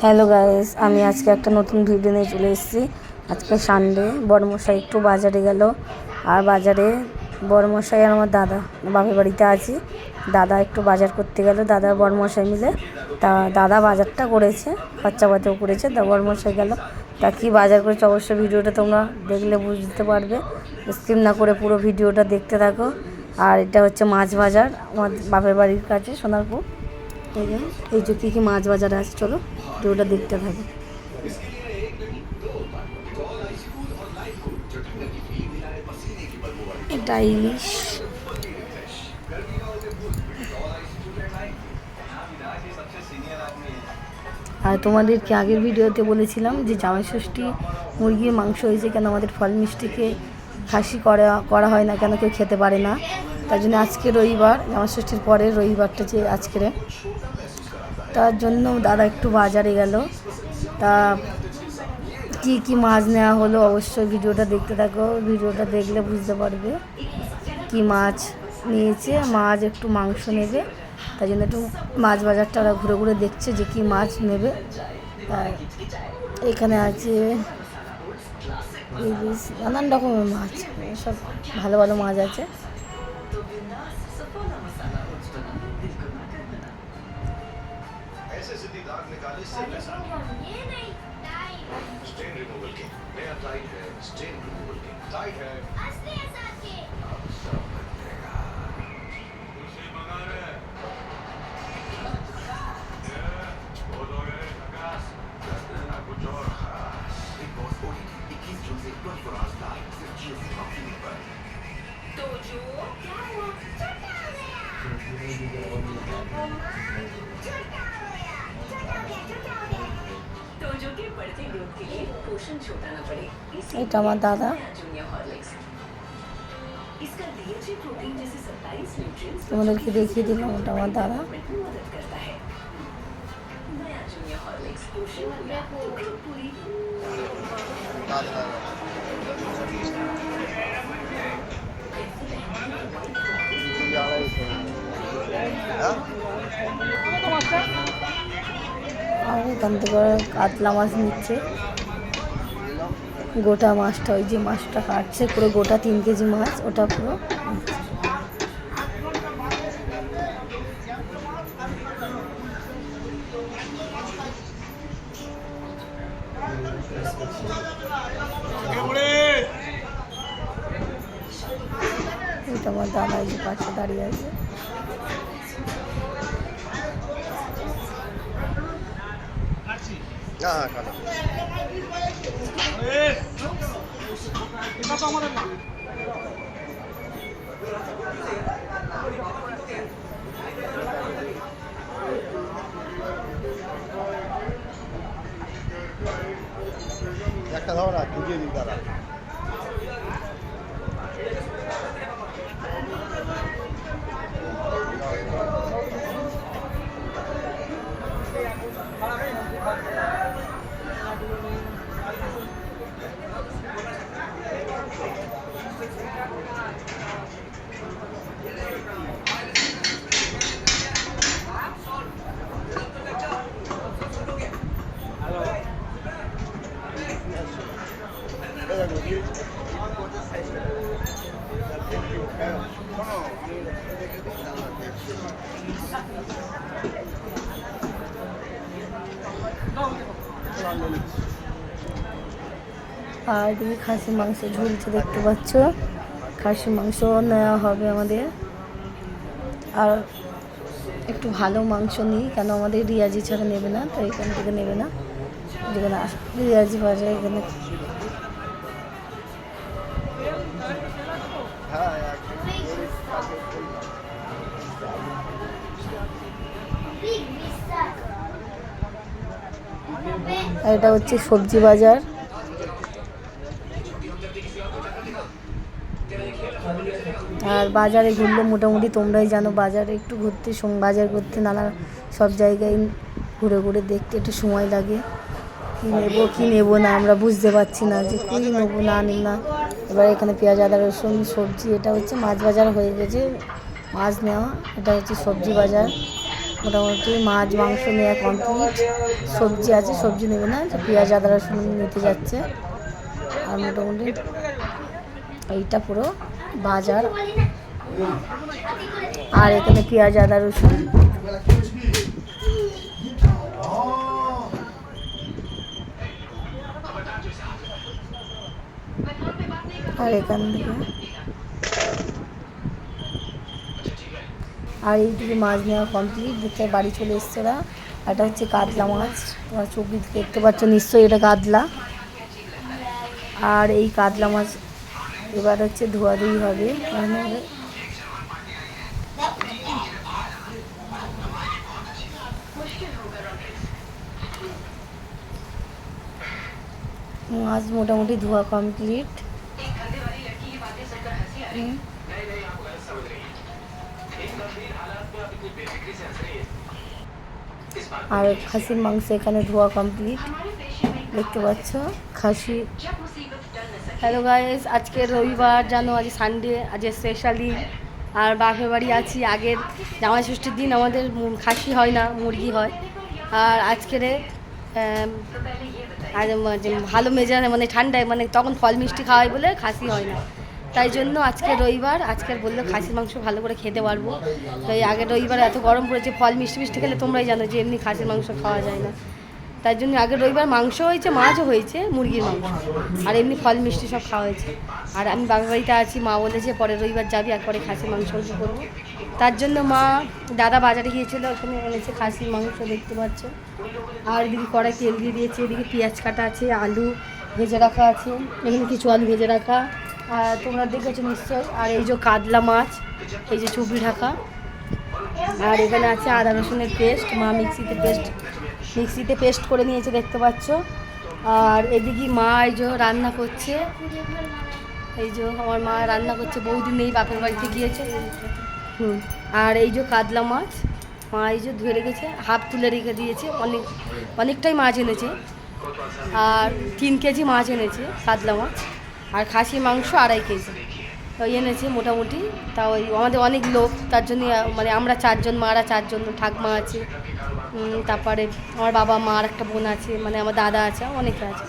Hello guys আমি আজকে একটা নতুন ভিডিও নিয়ে চলে এসেছি। আজকে সানডে বড়মশাই একটু বাজারে গেল। আর বাজারে বড়মশাই আর আমার দাদা, বাপের বাড়িতে আছি। দাদা একটু বাজার করতে গেল। দাদা বড়মশাই মিলে তা দাদা বাজারটা করেছে, খরচাপাতিও করেছে। তা বড়মশাই গেল। তা কী বাজার করেছে? অবশ্যই ভিডিওটা তোমরা দেখলে বুঝতে পারবে। স্কিপ না করে পুরো ভিডিওটা দেখতে থাকো। আর এটা হচ্ছে মাছ বাজার। আমার বাপের বাড়ির কাছে, সোনারপুর। এই যে কী কী মাছ বাজার আছে, চলো। ভিডিওটা দেখতে থাকো। আর তোমাদেরকে আগের ভিডিওতে বলেছিলাম যে জামাই ষষ্ঠী মুরগির মাংস হয়েছে কেন আমাদের ফল মিষ্টিকে খাসি করা করা হয় না কেন কেউ খেতে পারে না। তার জন্য আজকে রবিবার, জামাই ষষ্ঠীর পরে রবিবারটা যে আজকের। তার জন্য দাদা একটু বাজারে গেল। তা কি কি মাছ নেওয়া হলো অবশ্যই ভিডিওটা দেখতে থাকো। ভিডিওটা দেখলে বুঝতে পারবে কি মাছ নিয়েছে। মাছ একটু মাংস নেবে তাই জন্য একটু মাছ বাজারটা ওরা ঘুরে ঘুরে দেখছে যে কি মাছ নেবে। আর এখানে আছে নানান রকমের মাছ, সব ভালো ভালো মাছ আছে। ऐसे सीधी दाग निकाले से पैसा ये नहीं टाइम स्टेन रिमूवल के नया टाइट है स्टेन रिमूवल के टाइट है। এটা আমার দাদা। তোমাদেরকে দেখিয়ে দিলাম ওটা আমার দাদা। আর এখান থেকে কাতলা মাছ নিচ্ছে। গোটা মাছটা ওই যে মাছটা কাটছে পুরো গোটা তিন কেজি মাছ ওটা পুরো। এটা আমার দাদা এই যে পাশে দাঁড়িয়ে আছে একটা আমাদের না। ঢুকিয়ে দিই তারা আর তুমি খাসির মাংস ঝুলছে দেখতে পাচ্ছ। খাসির মাংস নেওয়া হবে আমাদের। আর একটু ভালো মাংস নিই, কেন আমাদের রিয়াজি ছাড়া নেবে না, তো এখান থেকে নেবে না। যেখানে রিয়াজি বাজার এখানে। এটা হচ্ছে সবজি বাজার। আর বাজারে ঘুরলে মোটামুটি তোমরাই জানো, বাজারে একটু ঘুরতে বাজার করতে নানা সব জায়গায় ঘুরে ঘুরে দেখতে একটু সময় লাগে। কী নেব কী নেব না, আমরা বুঝতে পারছি না যে কী নেব, না নিই না। এবার এখানে পেঁয়াজ, আদা, রসুন, সবজি, এটা হচ্ছে মাছ বাজার হয়ে গেছে। মাছ নেওয়া, এটা হচ্ছে সবজি বাজার। মোটামুটি মাছ, মাংস নেওয়া কমপ্লিট সবজি আছে, সবজি নেবে না পেঁয়াজ, আদা, রসুন নিতে যাচ্ছে। আর মোটামুটি এইটা পুরো। বাজার। আর এখানে পেঁয়াজ, আদা, রসুন। আর এখান থেকে আর এইদিকে মাছ নেওয়া কমপ্লিট দেখতে বাড়ি চলে এসছে ওরা। এটা হচ্ছে কাতলা মাছ। তোমার ছবি দেখতে পাচ্ছ, নিশ্চয়ই এটা কাতলা। আর এই কাতলা মাছ এবার হচ্ছে ধোয়াধুয়ি হবে। মাছ মোটামুটি ধোয়া কমপ্লিট আর খাসির মাংস এখানে ধোয়া কমপ্লিট দেখতে পাচ্ছ, খাসি হ্যালো গাইস আজকে রবিবার, জানো, আজ সানডে আজ স্পেশালি আর বাপের বাড়ি আছি আগের জামাই ষষ্ঠীর দিন আমাদের খাসি হয় না, মুরগি হয়। আর আজকের ভালো মেজাজ মানে ঠান্ডায় মানে তখন ফল মিষ্টি খাওয়াই বলে খাসি হয় না। তাই জন্য আজকে রবিবার, আজকে বলল খাসির মাংস ভালো করে খেতে পারব। তো এই আগের রবিবার এত গরম পড়েছে, ফল মিষ্টি মিষ্টি খেলে তোমরাই জানো যে এমনি খাসির মাংস খাওয়া যায় না। তাই জন্য আগের রবিবার মাংস হয়েছে, মাছও হয়েছে, মুরগির মাংস। আর এমনি ফল মিষ্টি সব খাওয়া হয়েছে। আর আমি বাবার বাড়িতে আছি, মা বলেছে পরের রবিবার যাবি একবারে খাসির মাংস অল্প করব। তার জন্য মা, দাদা বাজারে গিয়েছিল, ওখানে এনেছে খাসির মাংস, দেখতে পাচ্ছ। আর এদিকে কড়াই তেল দিয়ে দিয়েছে, এদিকে পেঁয়াজ কাটা আছে, আলু ভেজে রাখা আছে, এখানে কিছু আলু ভেজে রাখা। আর তোমরা দেখেছ নিশ্চয় আর এই যে কাতলা মাছ, এই যে চুবড়ি ঢাকা। আর এখানে আছে আদা রসুনের পেস্ট, মা মিক্সিতে পেস্ট মিক্সিতে পেস্ট করে নিয়েছে, দেখতে পাচ্ছ। আর এদিকে মা এই যে রান্না করছে। এই যে আমার মা রান্না করছে, বৌদি নেই, বাপের বাড়িতে গিয়েছে। হুম, আর এই যে কাতলা মাছ, মা এই যে ধুয়ে রেখেছে, হাফ তুলে রেখে দিয়েছে, অনেক, অনেকটাই মাছ এনেছে। আর তিন কেজি মাছ এনেছে, কাতলা মাছ। আর খাসি মাংস আড়াই কেজি। ওই এনেছে মোটামুটি, তা ওই আমাদের অনেক লোক, তার জন্য মানে আমরা চারজন, মারা চারজন, ঠাকমা আছে। তারপরে আমার বাবা, মার একটা বোন আছে মানে আমার দাদা আছে, অনেকে আছে।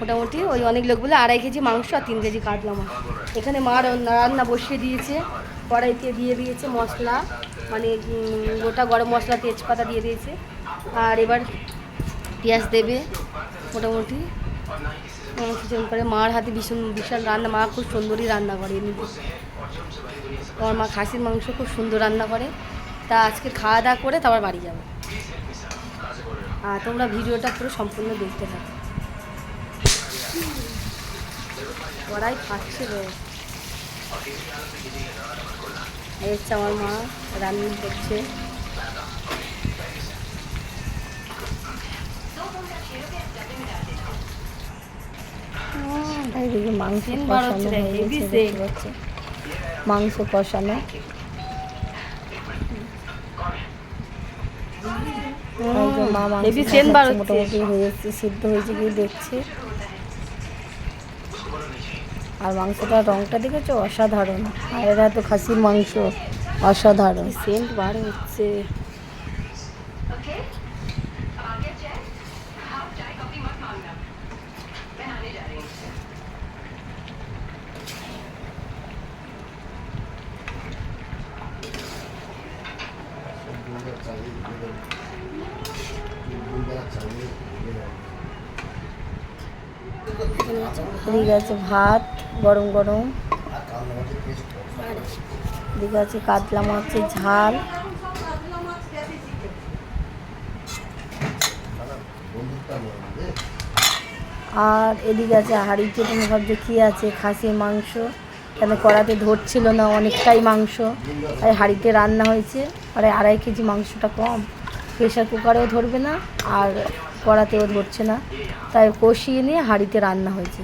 মোটামুটি ওই অনেক লোকগুলো আড়াই কেজি মাংস আর তিন কেজি কাটলাম এখানে মা রান্না বসিয়ে দিয়েছে, কড়াইতে দিয়ে দিয়েছে মশলা মানে গোটা গরম মশলা, তেজপাতা দিয়ে দিয়েছে। আর এবার পেঁয়াজ দেবে, মোটামুটি। চিকেন করে মার হাতে ভীষণ, বিশাল রান্না, মা খুব সুন্দরই রান্না করে এমনিতে। আমার মা খাসির মাংস খুব সুন্দর রান্না করে। তা আজকে খাওয়া দাওয়া করে তারপর বাড়ি যাবে। আর তোমরা ভিডিওটা পুরো সম্পূর্ণ দেখতে থাকো। কড়াই খাচ্ছে রে। হচ্ছে আমার মা রান্না করছে। মাংস কষানো। মাংস কষানো এই যে মা মাংস মোটামুটি হয়েছে সিদ্ধ হয়েছে গিয়ে দেখছি। আর মাংসটার রঙটা দেখেছ? অসাধারণ। আর এরা তো খাসির মাংস অসাধারণ। সেন্ট বার হচ্ছে। Thank you. এদিকে আছে ভাত, গরম গরম। এদিকে আছে কাতলা মাছের ঝাল। আর এদিকে আছে হাঁড়িতে তুমি ভাবছ কী আছে? খাসির মাংস। কেন কড়াতে ধরছিল না, অনেকটাই মাংস। আর হাঁড়িতে রান্না হয়েছে আর আড়াই কেজি মাংসটা কম। প্রেশার কুকারেও ধরবে না আর কড়াতেও ধরছে না। তাই কষিয়ে নিয়ে হাঁড়িতে রান্না হয়েছে।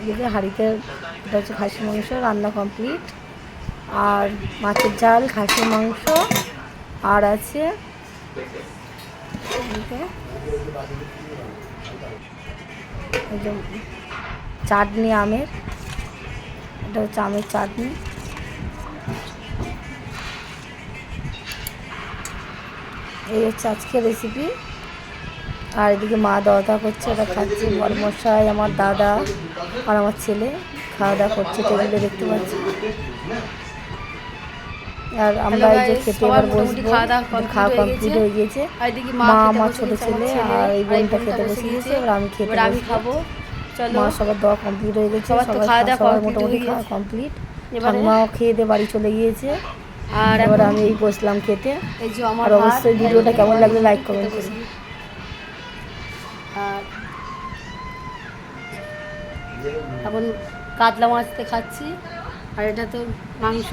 এদিকে হাঁড়িতে এটা হচ্ছে খাসি মাংস, রান্না কমপ্লিট। আর মাছের ঝাল, খাসির মাংস, আর আছে চাটনি আমের, এটা হচ্ছে আমের চাটনি। এই হচ্ছে আজকের রেসিপি আর এদিকে মা দাওয়া দাওয়া করছে ওটা খাচ্ছে। বরমশাই আমার দাদা আর আমার ছেলে খাওয়া দাওয়া করছে টেবিলে দেখতে পাচ্ছি। আর আমরা এই যে খেতে এবার বসবো খাওয়া কমপ্লিট হয়ে গিয়েছে। মা আমার ছোট ছেলে আর এই বোনটা খেতে বসে গিয়েছে এবার আমি খেতে আমি খাব। মা সবার দেওয়া কমপ্লিট হয়ে গেছে সবার সবাই খাওয়া দাওয়া মোটামুটি খাওয়া কমপ্লিট এবারে? ঠাকুমাও খেয়ে দিয়ে বাড়ি চলে গিয়েছে। আর এবার আমি এই বসলাম খেতে। এই যে আমার আর অবশ্যই ভিডিওটা কেমন লাগলে লাইক কমেন্ট করুন আর এখন কাতলা মাছতে খাচ্ছি আর এটা তো মাংস।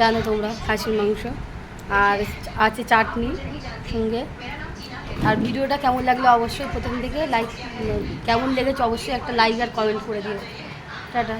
জানো তোমরা খাসির মাংস। আর আছে চাটনি সঙ্গে। আর ভিডিওটা কেমন লাগল অবশ্যই প্রথম থেকে লাইক কেমন লেগেছে অবশ্যই একটা লাইক আর কমেন্ট করে দিও। টাটা।